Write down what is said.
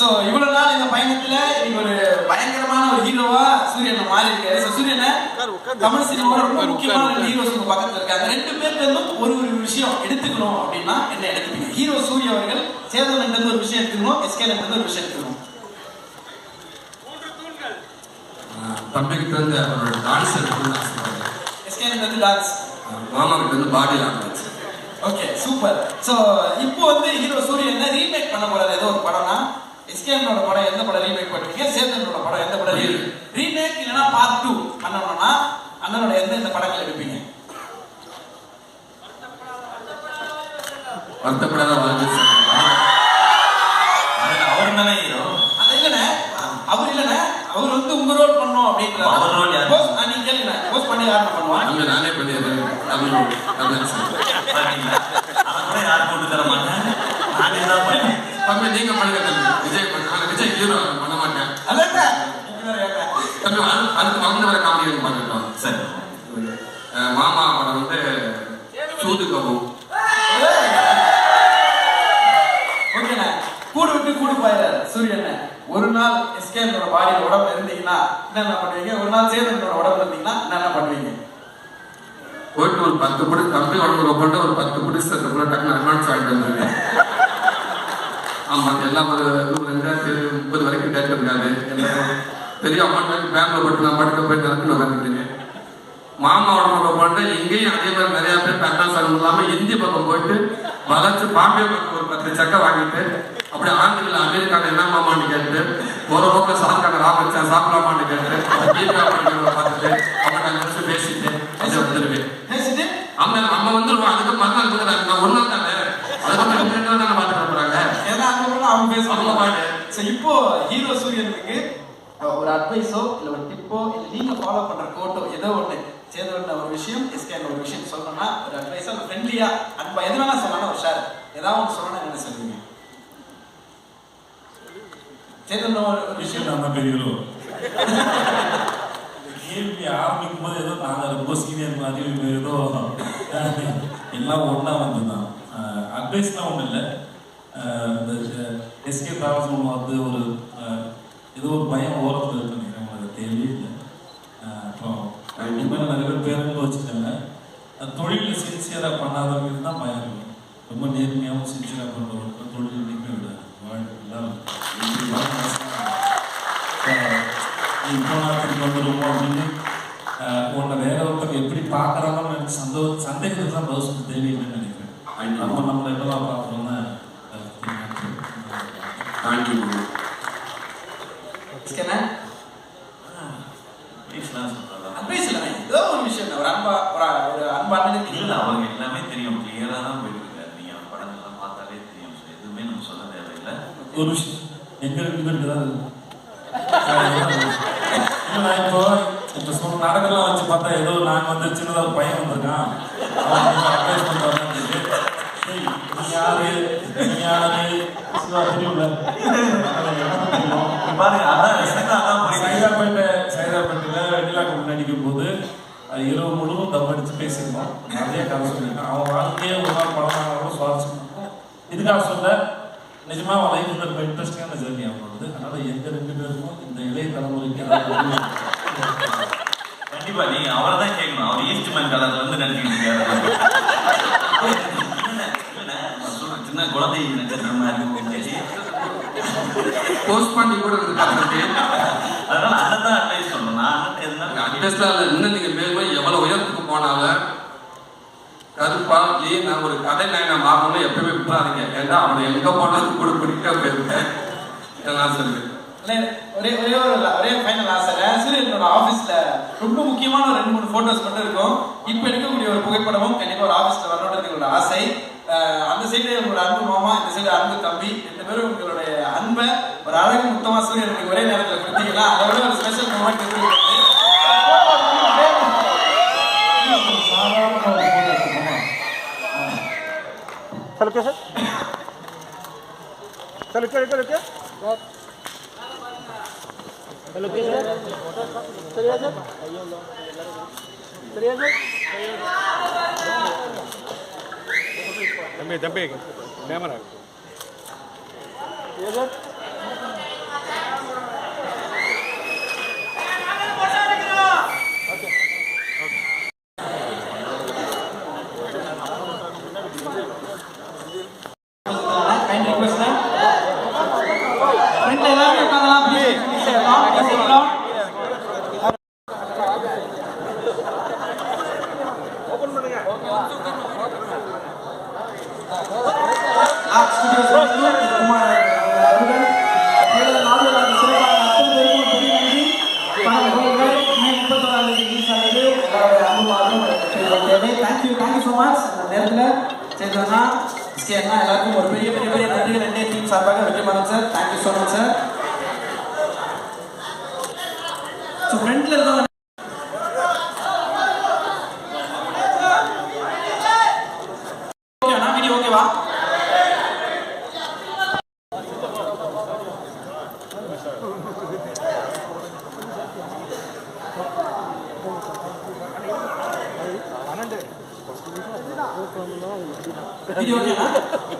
So இவ்வளவு நாள் இந்த பயணத்துல இன்னைக்கு ஒரு பயங்கரமான ஒரு ஹீரோவா சூரியன் மாறி இருக்காரு சூரியனை தமிழ் சினிமாவோட ரொம்ப முக்கியமான ரெண்டு ஹீரோஸ் உங்க பக்கத்துல இருக்காங்க. ரெண்டு பேர்ல இருந்தும் ஒரு ஒரு விஷயம் எடுத்துக்கணும் அப்படின்னா என்ன எடுத்துப்பீங்க ஹீரோ சூரிய அவர்கள் சேதன் இருந்து ஒரு விஷயம் எடுத்துக்கணும் எஸ்கேல இருந்து ஒரு விஷயம் எடுத்துக்கணும். தம்பிக்கிட்ட இருந்து அவரோட டான்ஸ் எடுக்கணும்னு ஆசைப்படுறேன் எஸ்கேல இருந்து டான்ஸ் மாமா கிட்ட இருந்து body language okay super so இப்போ வந்து ஹீரோ சூரியன் ரீமேக் பண்ண போறாரு. ஏதோ ஒரு படம்னா எஸ்கேனோட படம் எந்த படம் ரீமேக் பண்ணுவீங்க சேதனோட படம் எந்த படம் ரீமேக் இல்லைன்னா பார்ட் டூ பண்ணணும்னா அண்ணனோட எந்த எந்த படங்கள் எடுப்பீங்க? வருத்தப்படாத அவர் தானே ஹீரோ அது இல்லைண்ணே. அவர் இல்லைண்ணே. அவர் வந்து உங்க ரோல் பண்ணணும் அப்படின்ற அவர் role யாரு? போஸ் நீங்க கேளுங்க போஸ் பண்ணி யாருன்னு பண்ணுவான் தம்பி நானே பண்ணிடுறேன் தமிழ் தமிழ் அதை கூட யார் போட்டு தர மாட்டேன் நானே தான் பண்ணேன். தம்பி நீங்க பண்ணுங்க தம்பி விஜய் பண்ண மாட்டேன். அல்ல நீங்க வேற ஏங்க? தம்பி அடுத்து அடுத்து வந்து வர காமெடி பண்ணிட்டோம் சரி. மாமா படம் வந்து சூது கபு ஓகேண்ணே. கூடு விட்டு கூடு போயிடாரு சூரியண்ணே ஒரு நாள் எஸ்கேனோட பாடியில் உடம்பு இருந்தீங்கன்னா என்னென்ன பண்ணுவீங்க? ஒரு நாள் சேதனோட உடம்பு இருந்தீங்கன்னா என்னென்ன பண்ணுவீங்க? போயிட்டு ஒரு பத்து படி தம்பி உடம்புல போட்டு ஒரு பத்து படி டக்குனு அட்வான்ஸ் வாங்கிட்டு வந்துருக்கேன் ஆமா எல்லாம் ஒரு ஒரு ரெண்டாயிரத்தி முப்பது வரைக்கும் டேட் இருக்காது பெரிய அமௌண்ட் பேங்க்ல போட்டு நான் படுக்க போய் நடந்து உட்காந்துருக்கேன் மாமாவோட போட்டு இங்கேயும் அதே மாதிரி நிறைய பேர் அட்வான்ஸ் ஆகணும் இல்லாம இந்தி பக்கம் போயிட்டு வளர்ச்சி பாம்பே பக்கம் ஒரு பத்து சக்கை வாங்கிட்டு அப்படி ஆங்கில அமெரிக்காவில் என்ன மாமான்னு கேட்டு ஒரு பக்கம் சாப்பிட்டாங்க ராமச்சா சாப்பிடலாமான்னு கேட்டு ஈகா பண்டிகை பார்த்துட்டு அவங்க நினைச்சு பேசிட்டு அப்படியே வந்துருவேன் பேசிட்டு அவங்க நம்ம வந்துருவோம் அதுக்கு மறுநாள் கூட நான் ஒரு நாள் தானே அதுக்கப்புறம் ரெண்டு நாள் தானே பார்த்துட்டு போறாங்க ஏன்னா அதுக்கப்புறம் அவங்க இப்போ ஹீரோ சூரியனுக்கு ஒரு அட்வைஸோ இல்ல ஒரு டிப்போ இல்ல நீங்க ஃபாலோ பண்ற கோட்டோ ஏதோ ஒண்ணு சேதவன் ஒரு விஷயம் எஸ்கேன் ஒரு விஷயம் சொல்லணும்னா ஒரு அட்வைஸாக ஒரு ஃப்ரெண்ட்லியாக அன்பா எது வேணா சொல்லணும் ஒரு ஷேர் ஏதாவது ஒன்று சொல்லணும் என்ன சொல்லுவீங்க? சேதன் ஒரு விஷயம். நான் பெரியவரும் கேள்வி ஆரம்பிக்கும் போது ஏதோ நாங்கள் ரொம்ப சீனியர் மாதிரி ஏதோ எல்லாம் ஒன்றா வந்து தான் அட்வைஸ்லாம் ஒன்றும் இல்லை. இந்த எஸ்கே டிராவல்ஸ் வந்து ஒரு ஏதோ ஒரு பயம் ஓரத்தில் இருக்குன்னு நினைக்கிறேன் இல்லை. அஹ், அப்புறம் இனிமேல் நிறைய பேர் பேருந்து வச்சுட்டாங்க தொழிலில் சின்சியராக பண்ணாதவங்களுக்கு தான் பயம் இருக்கும் ரொம்ப நேர்மையாகவும் சின்சியராக பண்ணுறவங்களுக்கு தொழில் நிற்க விடாது. வாழ்க்கை எல்லாரும் இப்போ நான் திரும்பி வந்துடுவோம் அப்படின்னு உன்னை வேற ஒருத்தவங்க எப்படி பார்க்குறாங்கன்னு எனக்கு சந்தோ சந்தேகத்துக்கு தான் பதில் சொல்ல தேவையில்லைன்னு நினைக்கிறேன். நம்ம நம்மளை எப்பதான் பார்க்குறோம்னா தேங்க்யூ எஸ்கேனா பேசலாம் சொல்றதா அட்வைஸ் இல்லை ஏதோ ஒரு விஷயம் ஒரு ஒரு இல்ல அவங்க எல்லாமே தெரியும். கிளியரா தான் போயிட்டு இருக்காரு நீங்க அவங்க படங்கள்லாம் பார்த்தாலே தெரியும். எதுவுமே நம்ம சொல்ல தேவையில்லை. ஒரு விஷயம் எங்க ரெண்டு பேருக்கு தான் இருக்கு. இல்ல, நான் இப்போ? இப்போ சொன்ன நாடகம்லாம் வச்சு பார்த்தா ஏதோ நாங்க வந்து சின்னதா ஒரு பையன் வந்திருக்கான். யாரு? தெரியும்ல. பாருங்க அதான் பேசியிருந்தோம். நிறைய கதை சொல்லியிருக்கேன் அவன் வாழ்க்கையே ஒரு நாள் படமாக கூட சுவாரஸ்யம் இதுக்காக சொல்ல நிஜமா அவன் லைஃப்ல ரொம்ப இன்ட்ரெஸ்டிங்கான ஜேர்னி அவனோடது அதனால எங்க ரெண்டு பேருக்கும் இந்த இளைய தலைமுறைக்கு கண்டிப்பா நீங்க அவரை தான் கேட்கணும். அவர் ஈஸ்ட் மேன் கலர்ல வந்து சொல்றேன், சின்ன குழந்தை நட்சத்திரம் மாதிரி. போஸ்ட் பண்ணி கூட இருக்கு அதனால அண்ணன் தான் அட்வைஸ் சொல்றேன் நான் அட்வைஸ்லாம் இல்லை இன்னும் நீங்க மேலும் எவ்வளவு உயரத்துக்கு கருப்பா கருப்பா நான் ஒரு கதை நாயனா மாறணும்னு எப்பவுமே விட்டுறாதீங்க. ஏன்னா அவனை எங்க போனாலும் கூட பிடிக்க போயிருக்கேன் இதெல்லாம் நான் சொல்லுவேன். ஒரே ஒரே ஒரு ஒரே ஃபைனல் ஆசை சூரியனோட ஆபீஸ்ல ரொம்ப முக்கியமான ஒரு ரெண்டு மூணு போட்டோஸ் மட்டும் இருக்கும். இப்ப எடுக்கக்கூடிய ஒரு புகைப்படமும் கண்டிப்பா ஒரு ஆபீஸ்ல வரணுன்றது எங்களோட ஆசை. அந்த சைடு உங்களோட அன்பு மாமா இந்த சைடு அன்பு தம்பி ரெண்டு பேரும் உங்களுடைய அன்பை ஒரு அழகு முத்தமா சூரியனுக்கு ஒரே நேரத்தில் கொடுத்தீங்கன்னா அதோட ஒரு ஸ்பெஷல் மூமெண்ட் लड़के से। चल लड़के लड़के लड़के चलो चलिए सर चलिए सर दबे दबे कैमरा ये सर சேர்ந்தோம்னா எல்லாருக்கும் ஒரு பெரிய பெரிய பெரிய நன்றிகள் ரெண்டே டீம் சார்பாக Vetrimaaran sir thank you so much sir so ஃப்ரண்ட்ல இருந்தவங்க வீடியோ ஓகேவா வீடியோ ஓகேனா ஓகே தேங்க்யூ தேங்க்யூண்ணா